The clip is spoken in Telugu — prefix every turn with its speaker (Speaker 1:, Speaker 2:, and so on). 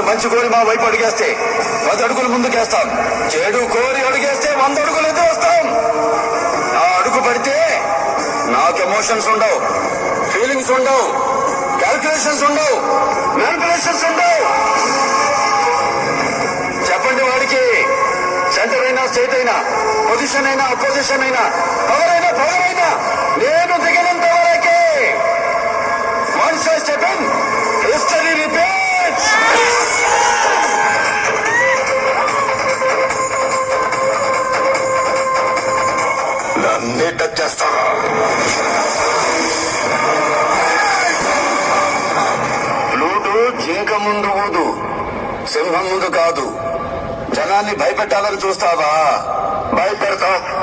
Speaker 1: మంచి కోరి మా వైపు అడిగేస్తే పది అడుగులు ముందుకేస్తాం. చెడు కోరి అడిగేస్తే వంద అడుగులు ఎదురు వస్తాం. నా అడుగు పడితే నాకు ఎమోషన్స్ ఉండవు ఫీలింగ్స్ ఉండవు క్యాల్కులేషన్స్ ఉండవు మ్యానిపులేషన్స్ ఉండవు. చెప్పండి వాడికి సెంటర్ అయినా స్టేట్ అయినా పొజిషన్ అయినా అపోజిషన్ అయినా పవర్ అయినా పవర్ అయినా నేను నన్నే టచ్ చేస్తారా లూటు జింక ముందు ఊదు సింహం ముందు కాదు. జనాన్ని భయపెట్టాలని చూస్తావా? భయపెడతా.